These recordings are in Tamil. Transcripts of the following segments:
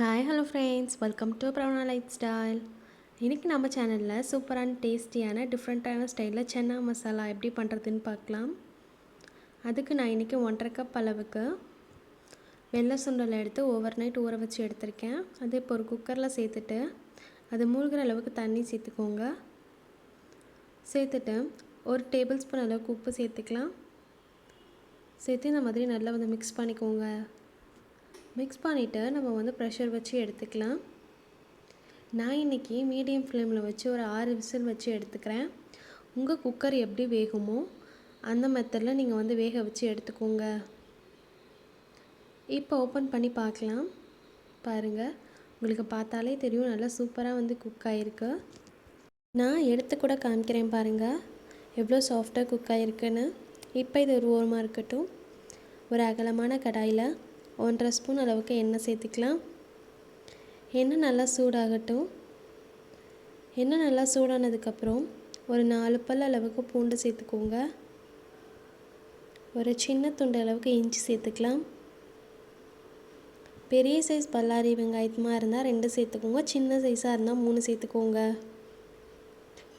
Hi hello friends welcome to Pravana life style இன்றைக்கி நம்ம சேனலில் சூப்பரான டேஸ்டியான டிஃப்ரெண்ட்டான ஸ்டைலில் சென்னா மசாலா எப்படி பண்ணுறதுன்னு பார்க்கலாம். அதுக்கு நான் இன்றைக்கி ஒன்றரை கப் அளவுக்கு வெள்ளை சுண்டல் எடுத்து ஓவர் நைட் ஊற வச்சு எடுத்திருக்கேன். அது இப்போ ஒரு குக்கரில் சேர்த்துட்டு அது மூழ்கிற அளவுக்கு தண்ணி சேர்த்துக்கோங்க. சேர்த்துட்டு ஒரு டேபிள் ஸ்பூன் அளவுக்கு உப்பு சேர்த்துக்கலாம். சேர்த்து இந்த மாதிரி நல்லா வந்து மிக்ஸ் பண்ணிக்கோங்க. மிக்ஸ் பண்ணிவிட்டு நம்ம வந்து ப்ரெஷர் வச்சு எடுத்துக்கலாம். நான் இன்றைக்கி மீடியம் ஃப்ளேமில் வச்சு ஒரு ஆறு விசில் வச்சு எடுத்துக்கிறேன். உங்கள் குக்கர் எப்படி வேகுமோ அந்த மெத்தடில் நீங்கள் வந்து வேக வச்சு எடுத்துக்கோங்க. இப்போ ஓப்பன் பண்ணி பார்க்கலாம். பாருங்கள் உங்களுக்கு பார்த்தாலே தெரியும். நல்லா சூப்பராக வந்து குக் ஆகிருக்கு நான் எடுத்து கூட காமிக்கிறேன் பாருங்கள் எவ்வளோ சாஃப்டாக குக் ஆகிருக்குன்னு இப்போ இது ஒரு ஓரமாக இருக்கட்டும். ஒரு அகலமான கடாயில் ஒன்றரை ஸ்பூன் அளவுக்கு எண்ணெய் சேர்த்துக்கலாம். எண்ணெய் நல்லா சூடாகட்டும். எண்ணெய் நல்லா சூடானதுக்கப்புறம் ஒரு நாலு பல் அளவுக்கு பூண்டு சேர்த்துக்கோங்க. ஒரு சின்ன துண்டு அளவுக்கு இஞ்சி சேர்த்துக்கலாம். பெரிய சைஸ் பல்லாரி வெங்காயத்துமாக இருந்தால் ரெண்டு சேர்த்துக்கோங்க. சின்ன சைஸாக இருந்தால் மூணு சேர்த்துக்கோங்க.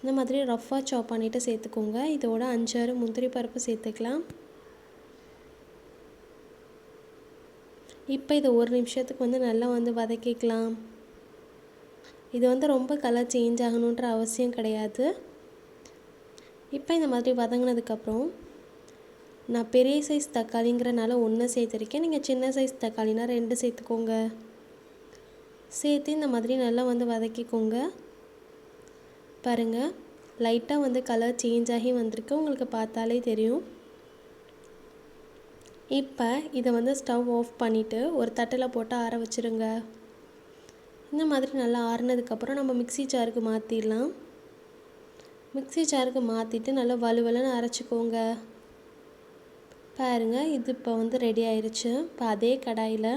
இந்த மாதிரி ரஃப்பாக சாப் பண்ணிவிட்டு சேர்த்துக்கோங்க. இதோட அஞ்சாறு முந்திரி பருப்பு சேர்த்துக்கலாம். இப்போ இதை ஒரு நிமிஷத்துக்கு வந்து நல்லா வந்து வதக்கிக்கலாம். இது வந்து ரொம்ப கலர் சேஞ்ச் ஆகணுன்ற அவசியம் கிடையாது. இப்போ இந்த மாதிரி வதங்கினதுக்கப்புறம் நான் பெரிய சைஸ் தக்காளிங்கிறனால ஒன்று சேர்த்துருக்கேன். நீங்கள் சின்ன சைஸ் தக்காளினா ரெண்டு சேர்த்துக்கோங்க. சேர்த்து இந்த மாதிரி நல்லா வந்து வதக்கிக்கோங்க. பாருங்கள் லைட்டாக வந்து கலர் சேஞ்ச் ஆகி வந்திருக்கு. உங்களுக்கு பார்த்தாலே தெரியும். இப்போ இதை வந்து ஸ்டவ் ஆஃப் பண்ணிவிட்டு ஒரு தட்டில் போட்டு ஆற வச்சுருங்க. இந்த மாதிரி நல்லா ஆறினதுக்கப்புறம் நம்ம மிக்சி ஜாருக்கு மாற்றிடலாம் மிக்சி ஜாருக்கு மாற்றிட்டு நல்லா வலுவலுன்னு அரைச்சிக்கோங்க. பாருங்கள் இது இப்போ வந்து ரெடி ஆயிடுச்சு இப்போ அதே கடாயில்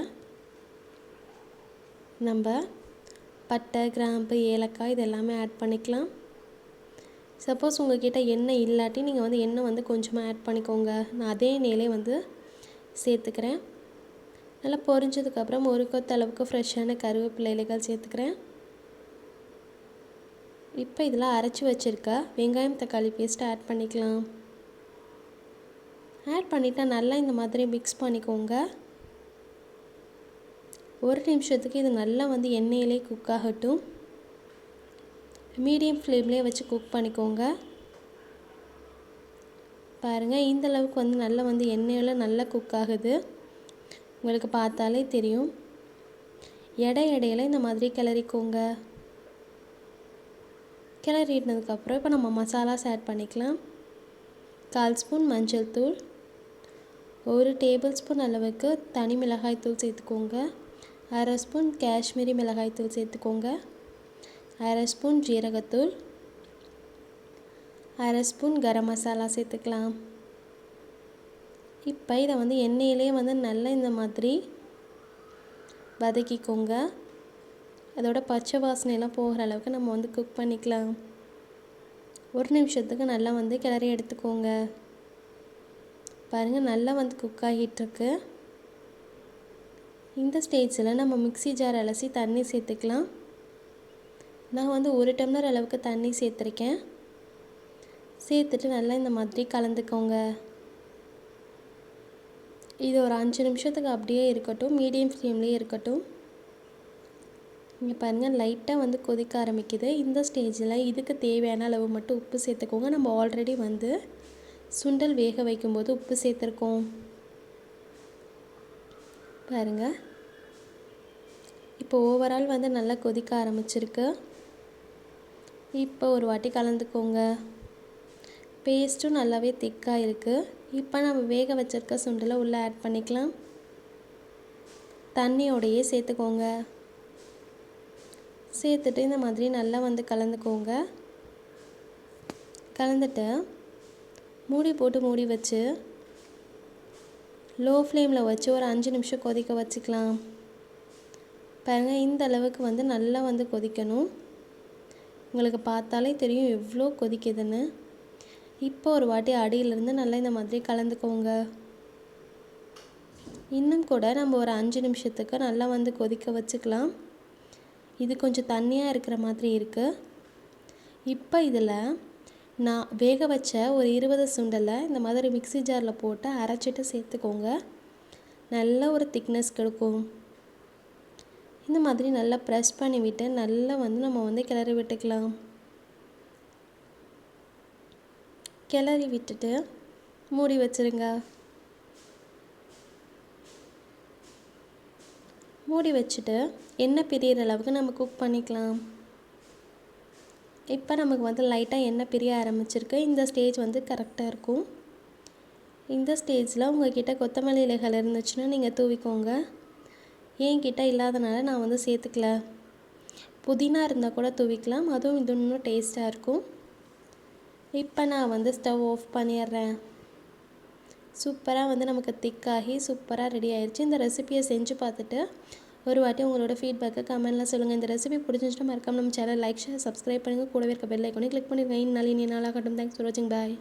நம்ம பட்டை கிராம்பு ஏலக்காய் இது எல்லாமே ஆட் பண்ணிக்கலாம். சப்போஸ் உங்கள்கிட்ட எண்ணெய் இல்லாட்டி நீங்கள் வந்து எண்ணெய் வந்து கொஞ்சமாக ஆட் பண்ணிக்கோங்க. நான் அதே எண்ணெயிலே வந்து சேர்த்துக்கிறேன். நல்லா பொரிஞ்சதுக்கப்புறம் ஒரு கொத்த அளவுக்கு ஃப்ரெஷ்ஷான கருவேப்பிலை இலைகள் சேர்த்துக்கிறேன். இப்போ இதில் அரைச்சி வச்சுருக்க வெங்காயம் தக்காளி பேஸ்ட்டு ஆட் பண்ணிக்கலாம். ஆட் பண்ணிவிட்டா நல்லா இந்த மாதிரி மிக்ஸ் பண்ணிக்கோங்க. ஒரு நிமிஷத்துக்கு இது நல்லா வந்து எண்ணெயிலே குக் ஆகட்டும். மீடியம் ஃப்ளேம்லேயே வச்சு குக் பண்ணிக்கோங்க. பாருங்கள் இந்த அளவுக்கு வந்து நல்லா வந்து எண்ணெயில் நல்லா குக் ஆகுது. உங்களுக்கு பார்த்தாலே தெரியும். எடை இடையில இந்த மாதிரி கிளறிக்கோங்க. கிளறிட்டதுக்கப்புறம் இப்போ நம்ம மசாலாஸ் ஆட் பண்ணிக்கலாம். கால் ஸ்பூன் மஞ்சள் தூள். ஒரு டேபிள் ஸ்பூன் அளவுக்கு தனி மிளகாய் தூள் சேர்த்துக்கோங்க. அரை ஸ்பூன் காஷ்மீரி மிளகாய் தூள் சேர்த்துக்கோங்க. அரை ஸ்பூன் ஜீரகத்தூள். அரை ஸ்பூன் கரம் மசாலா சேர்த்துக்கலாம். இப்போ இதை வந்து எண்ணெயிலே வந்து நல்லா இந்த மாதிரி வதக்கிக்கோங்க. அதோட பச்சை வாசனையெல்லாம் போகிற அளவுக்கு நம்ம வந்து குக் பண்ணிக்கலாம். ஒரு நிமிஷத்துக்கு நல்லா வந்து கிளறி எடுத்துக்கோங்க. பாருங்கள் நல்லா வந்து குக் ஆகிட்டுருக்கு இந்த ஸ்டேஜில் நம்ம மிக்சி ஜார் அலசி தண்ணி சேர்த்துக்கலாம். நான் வந்து ஒரு டம்ளர் அளவுக்கு தண்ணி சேர்த்துருக்கேன். சேர்த்துட்டு நல்லா இந்த மாதிரி கலந்துக்கோங்க. இது ஒரு அஞ்சு நிமிஷத்துக்கு அப்படியே இருக்கட்டும். மீடியம் ஃப்ளேம்லேயே இருக்கட்டும். இங்கே பாருங்கள் லைட்டாக வந்து கொதிக்க ஆரம்பிக்குது. இந்த ஸ்டேஜில் இதுக்கு தேவையான அளவு மட்டும் உப்பு சேர்த்துக்கோங்க. நம்ம ஆல்ரெடி வந்து சுண்டல் வேக வைக்கும்போது உப்பு சேர்த்துருக்கோம். பாருங்கள் இப்போ ஓவரால் வந்து நல்லா கொதிக்க ஆரம்பிச்சிருக்கு. இப்போ ஒரு வாட்டி கலந்துக்கோங்க. பேஸ்ட்டும் நல்லாவே திக்காக இருக்குது இப்போ நம்ம வேக வச்சுருக்க சுண்டலை உள்ளே ஆட் பண்ணிக்கலாம். தண்ணியோடையே சேர்த்துக்கோங்க. சேர்த்துட்டு இந்த மாதிரி நல்லா வந்து கலந்துக்கோங்க. கலந்துட்டு மூடி போட்டு மூடி வச்சு லோ ஃப்ளேமில் வச்சு ஒரு அஞ்சு நிமிஷம் கொதிக்க வச்சுக்கலாம். பாருங்கள் இந்த அளவுக்கு வந்து நல்லா வந்து கொதிக்கணும். உங்களுக்கு பார்த்தாலே தெரியும் எவ்வளோ கொதிக்குதுன்னு. இப்போ ஒரு வாட்டி அடியிலிருந்து நல்லா இந்த மாதிரி கலந்துக்கோங்க. இன்னும் கூட நம்ம ஒரு அஞ்சு நிமிஷத்துக்கு நல்லா வந்து கொதிக்க வச்சுக்கலாம். இது கொஞ்சம் தண்ணியாக இருக்கிற மாதிரி இருக்குது இப்போ இதில் நான் வேக வச்ச ஒரு இருபது சுண்டலை இந்த மாதிரி மிக்ஸி ஜாரில் போட்டு அரைச்சிட்டு சேர்த்துக்கோங்க. நல்ல ஒரு திக்னஸ் கிடைக்கும். இந்த மாதிரி நல்லா ப்ரெஸ் பண்ணி விட்டு நல்லா வந்து நம்ம வந்து கிளறி விட்டுக்கலாம். கிளறி விட்டுட்டு மூடி வச்சுருங்க. மூடி வச்சுட்டு எண்ணெய் பிரியிற அளவுக்கு நம்ம குக் பண்ணிக்கலாம். இப்போ நமக்கு வந்து லைட்டாக எண்ணெய் பிரிய ஆரம்பிச்சிருக்கு. இந்த ஸ்டேஜ் வந்து கரெக்டாக இருக்கும். இந்த ஸ்டேஜில் உங்கள்கிட்ட கொத்தமல்லி இலைகள் இருந்துச்சுன்னா நீங்கள் தூவிக்கோங்க. என்கிட்ட இல்லாதனால நான் வந்து சேர்த்துக்கல. புதினா இருந்தால் கூட தூவிக்கலாம். அதுவும் இது இன்னும் டேஸ்ட்டாக இருக்கும். இப்போ நான் வந்து ஸ்டவ் ஆஃப் பண்ணிடுறேன். சூப்பராக வந்து நமக்கு திக்காகி சூப்பராக ரெடி ஆயிடுச்சு இந்த ரெசிபியை செஞ்சு பார்த்துட்டு ஒரு வாட்டி உங்களோட ஃபீட்பேக்கை கமெண்ட்டில் சொல்லுங்கள் இந்த ரெசிபி பிடிச்சிருந்துச்சுன்னா மறக்காம நம்ம சேனல் லைக் ஷேர் சப்ஸ்கிரைப் பண்ணுங்கள் கூடவே இருக்க பெல் ஐக்கோனே கிளிக் பண்ணிருக்கேன் நாள் இனி நாளாகட்டும். தேங்க்ஸ் ஃபார் வாட்சிங் பாய்